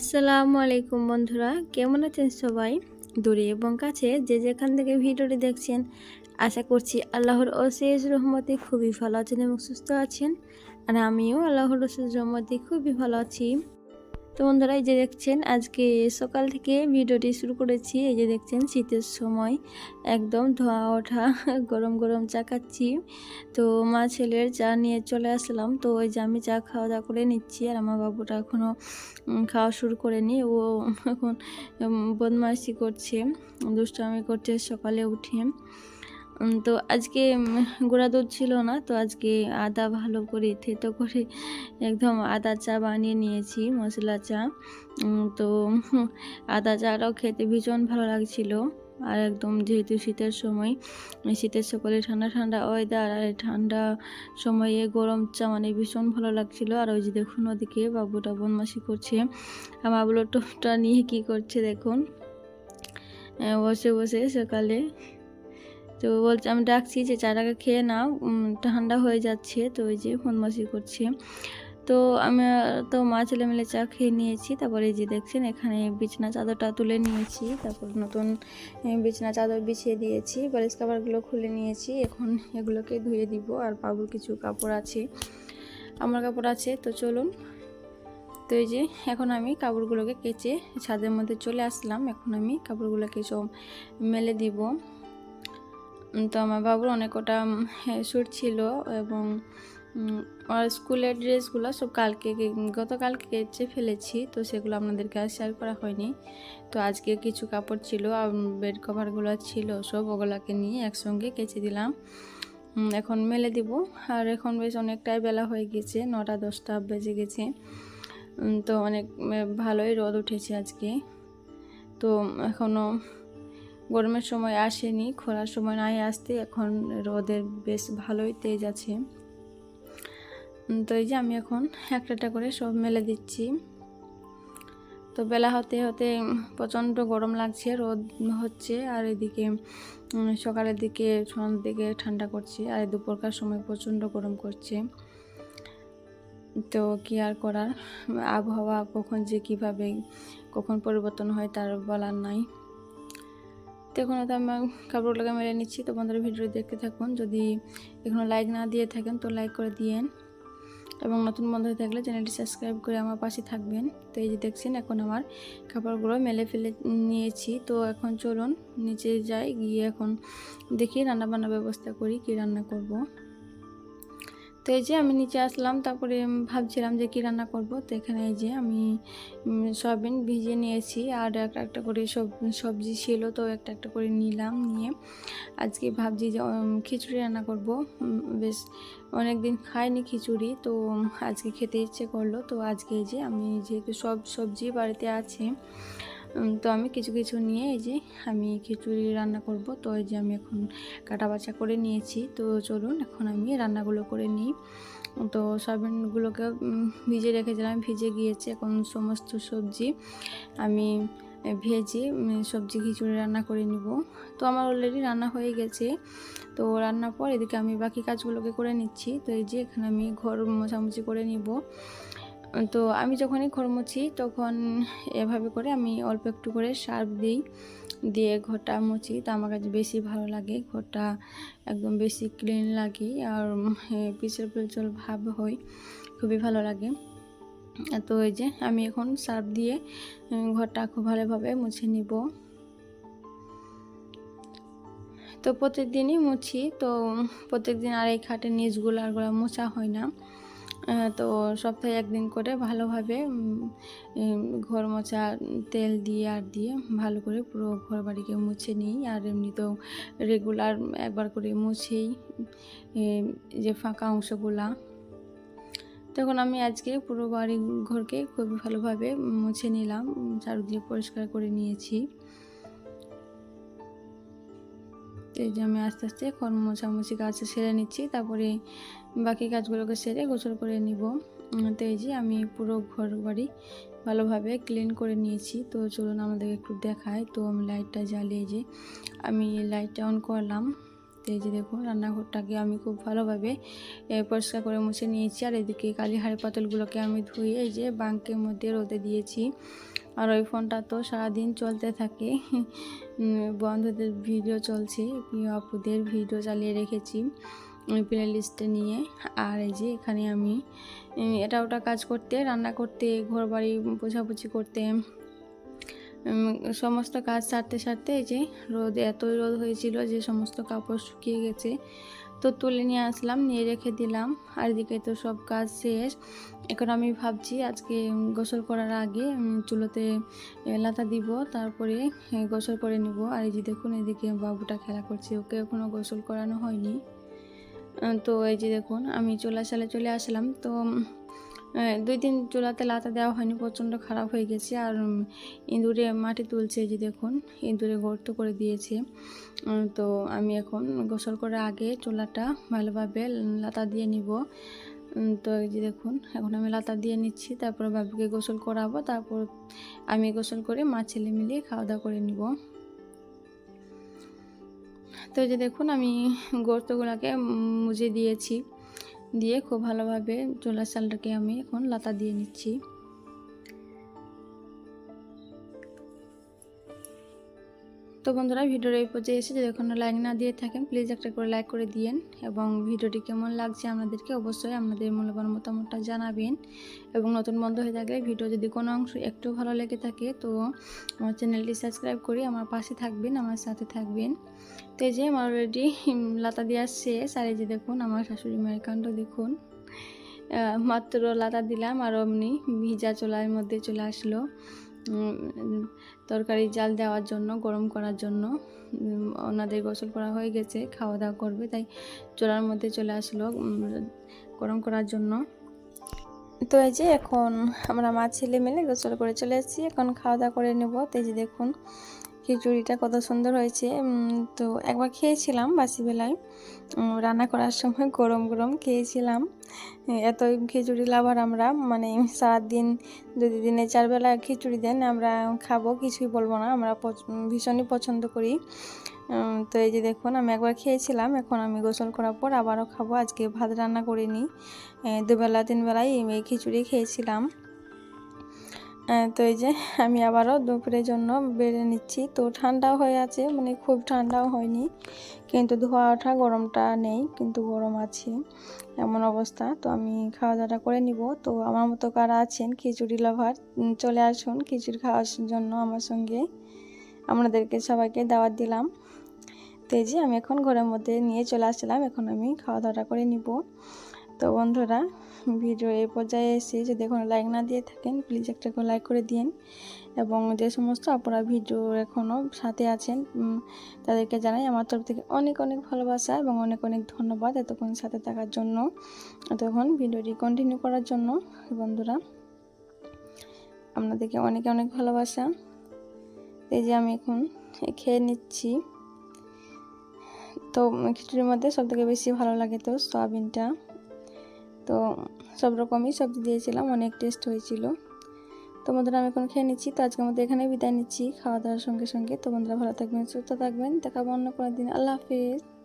আসসালামু আলাইকুম বন্ধুরা, কেমন আছেন সবাই? দূরে এবং কাছে যে যেখান থেকে ভিডিওটি দেখছেন, আশা করছি আল্লাহর অশেষ রহমতে খুবই ভালো আছেন এবং সুস্থ আছেন। আর আমিও আল্লাহর অশেষ রহমতে খুবই ভালো আছি। তো বন্ধুরা এই যে দেখছেন, আজকে সকাল থেকে ভিডিওটি শুরু করেছি। এই যে দেখছেন, শীতের সময় একদম ধোয়া ওঠা, গরম গরম চা খাচ্ছি। তো মা ছেলের চা নিয়ে চলে আসলাম। তো ওই যে আমি চা খাওয়া দাওয়া করে নিচ্ছি আর আমার বাবুটা এখনও খাওয়া শুরু করেনি। ও এখন বদমাইশি করছে, দুষ্টামি করছে সকালে উঠে। তো আজকে গুঁড়া দুধ ছিল না, তো আজকে আদা ভালো করে থেতো করে একদম আদা চা বানিয়ে নিয়েছি, মশলা চা। তো আদা চাটাও খেতে ভীষণ ভালো লাগছিল। আর একদম যেহেতু শীতের সময় শীতের সকালে ঠান্ডা ঠান্ডা ওয়েদার আর ঠান্ডা সময়ে গরম চা মানে ভীষণ ভালো লাগছিল। আর ওই যে দেখুন ওদিকে বাবুটা বদমাসি করছে আমার বাবুলো টোপটা নিয়ে কি করছে দেখুন। বসে বসে সকালে তো বলছে, আমি ডাকছি যে চাটাকে খেয়ে নাও। ঠান্ডা হয়ে যাচ্ছে। তো ওই যে বদমাসি করছে। তো আমি, তো মা ছেলে মিলে চা খেয়ে নিয়েছি। তারপরে এই যে দেখছেন, এখানে বিছানা চাদরটা তুলে নিয়েছি। তারপর নতুন বিছানা চাদর বিছিয়ে দিয়েছি। বালিশ কাভারগুলো খুলে নিয়েছি। এখন এগুলোকে ধুয়ে দিব। আর বাবুর কিছু কাপড় আছে। আমার কাপড় আছে, তো চলুন। তো এই যে, এখন আমি কাপড়গুলোকে কেচে ছাদের মধ্যে চলে আসলাম। এখন আমি কাপড়গুলোকে সব মেলে দিব। তো আমার বাবুর অনেক কটা শ্যুট ছিল এবং ওর স্কুলের ড্রেসগুলো সব কালকে, গতকালকে কেচে ফেলেছি, তো সেগুলো আপনাদেরকে আর শেয়ার করা হয়নি। তো আজকে কিছু কাপড় ছিল আর বেড কভারগুলো ছিল, সব ওগুলোকে নিয়ে একসঙ্গে কেচে দিলাম। এখন মেলে দিব। আর এখন বেশ অনেকটাই বেলা হয়ে গেছে, নটা, দশটা বেজে গেছে। তো অনেক ভালোই রোদ উঠেছে আজকে। তো এখনও গরমের সময় আসেনি খোলার সময় নাই আসতে, এখন রোদের বেশ ভালোই তেজ আছে। তো এই যে আমি এখন একটা করে সব মেলে দিচ্ছি। তো বেলা হতে হতে প্রচণ্ড গরম লাগছে, রোদ হচ্ছে, আর এদিকে সকালের দিকে, সন্ধ্যের দিকে ঠান্ডা করছে, আর দুপুরকার সময় প্রচণ্ড গরম করছে। তো কি আর করার? আবহাওয়া কখন যে কীভাবে, কখন পরিবর্তন হয় তার বলার নাই। তো তো আমি কাপড়গুলোকে মেলে নিচ্ছি। তো বন্ধুরা ভিডিও দেখতে থাকুন। যদি এখনও লাইক না দিয়ে থাকেন, তো লাইক করে দিয়েন। এবং নতুন বন্ধু থাকলে চ্যানেলটি সাবস্ক্রাইব করে আমার পাশে থাকবেন। তো এই যে দেখছেন, এখন আমার কাপড়গুলো মেলে ফেলে নিয়েছি। তো এখন চলুন, নিচে যাই, গিয়ে এখন দেখি রান্না বান্নার ব্যবস্থা করি, কি রান্না করব। তো এই যে আমি নিচে আসলাম, তারপরে ভাবছিলাম যে কী রান্না করব। তো এখানে এই যে আমি সয়াবিন ভিজিয়ে নিয়েছি। আর একটা একটা করে সব, সবজি ছিল, তো একটা একটা করে নিলাম নিয়ে। আজকে ভাবছি যে খিচুড়ি রান্না করব। বেশ অনেক দিন খাইনি খিচুড়ি, তো আজকে খেতে ইচ্ছে করল। তো আজকে এই যে আমি যেহেতু সব সবজি বাড়িতে আছে তো আমি কিছু কিছু নিয়ে এই যে আমি খিচুড়ি রান্না করব। তো এই যে আমি এখন কাটা বাছা করে নিয়েছি। তো চলুন এখন আমি রান্নাগুলো করে নিই। তো সয়াবিনগুলোকে ভিজে রেখেছিলাম। ভিজে গিয়েছে এখন সমস্ত সবজি। আমি ভেজে সবজি খিচুড়ি রান্না করে নিব। তো আমার অলরেডি রান্না হয়ে গেছে। তো রান্নার পর এদিকে আমি বাকি কাজগুলোকে করে নিচ্ছি। তো এই যে এখানে আমি ঘর মোছামুছি করে নিব। তো আমি যখনই ঘর মুছি, তখন এভাবে করে আমি অল্প একটু করে সার্ফ দিই, দিয়ে ঘরটা মুছি। তো আমার কাছে বেশি ভালো লাগে, ঘরটা একদম বেশি ক্লিন লাগে আর পিছল পিছল ভাব হয়, খুবই ভালো লাগে। তো এই যে আমি এখন সার্ফ দিয়ে ঘরটা খুব ভালোভাবে মুছে নিব। তো প্রত্যেকদিনই মুছি, তো প্রত্যেকদিন আর এই খাটের নিচগুলো আরগুলো মোছা হয় না। তো সপ্তাহে একদিন করে ভালোভাবে ঘর মোছা, তেল দিয়ে আর দিয়ে ভালো করে পুরো ঘর বাড়িকে মুছে নিই। আর এমনিতেও রেগুলার একবার করে মুছেই যে ফাঁকা অংশগুলা। তখন আমি আজকে পুরো বাড়ি ঘরকে খুবই ভালোভাবে মুছে নিলাম দিয়ে পরিষ্কার করে নিয়েছি। তো এই যে আমি আস্তে আস্তে কর্ম মোছামুছি কাজ সেরে নিচ্ছি, তারপরে বাকি কাজগুলোকে সেরে গোসল করে নিব। তো এই যে আমি পুরো ঘর বাড়ি ভালোভাবে ক্লিন করে নিয়েছি। তো চলুন আমাদেরকে একটু দেখায়। তো আমি লাইটটা জ্বালিয়ে যে আমি লাইটটা অন করলাম। তো এই যে দেখুন, রান্নাঘরটাকে আমি খুব ভালোভাবে পরিষ্কার করে মুছে নিয়েছি। আর এদিকে কালি হাড়ি পাতলগুলোকে আমি ধুয়ে এই যে বাঙ্কের মধ্যে রোদে দিয়েছি। আর ওই ফোনটা তো সারাদিন চলতে থাকে। বন্ধুদের ভিডিও চলছে আপুদের ভিডিও চালিয়ে রেখেছি প্লে লিস্টে নিয়ে। আর এই যে এখানে আমি এটা ওটা কাজ করতে, রান্না করতে ঘর বাড়ি পোছাপুছি করতে সমস্ত কাজ সারতে সারতে এই যে রোদ, এতই রোদ হয়েছিল যে সমস্ত কাপড় শুকিয়ে গেছে। তো তুলে নিয়ে আসলাম, নিয়ে রেখে দিলাম। আর এদিকে তো সব কাজ শেষ। এখন আমি ভাবছি আজকে গোসল করার আগে চুলোতে লাতা দিব, তারপরে গোসল করে নিব। আর এই যে দেখুন, এদিকে বাবুটা খেলা করছে, ওকে এখনও গোসল করানো হয়নি। তো এই যে দেখুন, আমি চলে সালে চলে আসলাম। তো দুই দিন চুলাতে লাতা দেওয়া হয়নি, প্রচণ্ড খারাপ হয়ে গেছে। আর ইঁদুরে মাটি তুলছে যে দেখুন, ইঁদুরে গর্ত করে দিয়েছে। তো আমি এখন গোসল করার আগে চুলাটা ভালোভাবে লাতা দিয়ে নিব। তো এই যে দেখুন, এখন আমি লাতা দিয়ে নিচ্ছি, তারপর বাবুকে গোসল করাবো, তারপর আমি গোসল করে মা ছেলে মিলিয়ে খাওয়া দাওয়া করে নিব। তো যে দেখুন, আমি গর্তগুলোকে মুজে দিয়েছি। দিয়ে খুব ভালোভাবে চুলার চালটাকে আমি এখন লাতা দিয়ে নিচ্ছি। তো বন্ধুরা, ভিডিওর এই পর্যায়ে এসে যদি এখনও লাইক না দিয়ে থাকেন প্লিজ একটা করে লাইক করে দিয়েন এবং ভিডিওটি কেমন লাগছে আপনাদেরকে অবশ্যই আপনাদের মূল্যবান মতামতটা জানাবেন এবং নতুন বন্ধ হয়ে থাকলে ভিডিও যদি কোনো অংশ একটু ভালো লেগে থাকে, তো আমার চ্যানেলটি সাবস্ক্রাইব করে আমার পাশে থাকবেন, আমার সাথে থাকবেন। তো এই যে আমার অলরেডি লাতা দেওয়া শেষ আর এই যে দেখুন আমার শাশুড়ি মায়ের কাণ্ড দেখুন। মাত্র লাতা দিলাম, আর অমনি ভিজা চোলার মধ্যে চলে আসলো। তরকারি জাল দেওয়ার জন্য, গরম করার জন্য ওনাদের গোসল করা হয়ে গেছে, খাওয়া দাওয়া করবে, তাই চোলার মধ্যে চলে আসলো গরম করার জন্য। তো এই যে এখন আমরা মা ছেলে মিলে গোসল করে চলে এসেছি, এখন খাওয়া দাওয়া করে নেব। তো এই যে দেখুন খিচুড়িটা কত সুন্দর হয়েছে। তো একবার খেয়েছিলাম বাসি বেলায় রান্না করার সময় গরম গরম খেয়েছিলাম। এত খিচুড়ি লাভার আমরা মানে সারাদিন যদি দিনে চার বেলা খিচুড়ি দেন, আমরা খাব, কিছুই বলব না, আমরা ভীষণই পছন্দ করি। তো এই যে দেখুন, আমি একবার খেয়েছিলাম, এখন আমি গোসল করার পর আবারও খাব। আজকে ভাত রান্না করিনি। দুবেলা, তিনবেলায় এই খিচুড়ি খেয়েছিলাম। তো এই যে আমি আবারও দুপুরের জন্য বেড়ে নিচ্ছি। তো ঠান্ডাও হয়ে আছে মানে খুব ঠান্ডাও হয়নি, কিন্তু ধোয়া ওঠা গরমটা নেই, কিন্তু গরম আছে, এমন অবস্থা। তো আমি খাওয়া দাওয়াটা করে নিব। তো আমার মতো কারা আছেন, খিচুড়ি লাভার চলে আসুন খিচুড়ি খাওয়ার জন্য আমার সঙ্গে। আপনাদেরকে সবাইকে দাওয়াত দিলাম। তো এই যে আমি এখন ঘরের মধ্যে নিয়ে চলে আসলাম এখন আমি খাওয়া দাওয়াটা করে নিব। তো বন্ধুরা, ভিডিও এই পর্যায়ে এসে যদি এখন লাইক না দিয়ে থাকেন প্লিজ একটা করে লাইক করে দিন এবং যে সমস্ত আপনারা ভিডিও এখনও সাথে আছেন তাদেরকে জানাই আমার তরফ থেকে অনেক অনেক ভালোবাসা এবং অনেক অনেক ধন্যবাদ এতক্ষণ সাথে থাকার জন্য। এতক্ষণ ভিডিওটি কন্টিনিউ করার জন্য, বন্ধুরা, আপনাদেরকে অনেক অনেক ভালোবাসা। এই যে আমি এখন খেয়ে নিচ্ছি। তো খিচুড়ির মধ্যে সবথেকে বেশি ভালো লাগে তো, সয়াবিনটা। তো সব রকমই সবজি দিয়েছিলাম, অনেক টেস্ট হয়েছিল। তো বন্ধুরা, আমি এখন খেয়ে নিচ্ছি। তো আজকে আমাদের এখানে বিদায় নিচ্ছি। খাওয়া দাওয়ার সঙ্গে সঙ্গে। তো বন্ধুরা, ভালো থাকবেন, সুস্থ থাকবেন। দেখাবো অন্য কোনো দিন। আল্লাহ হাফিজ।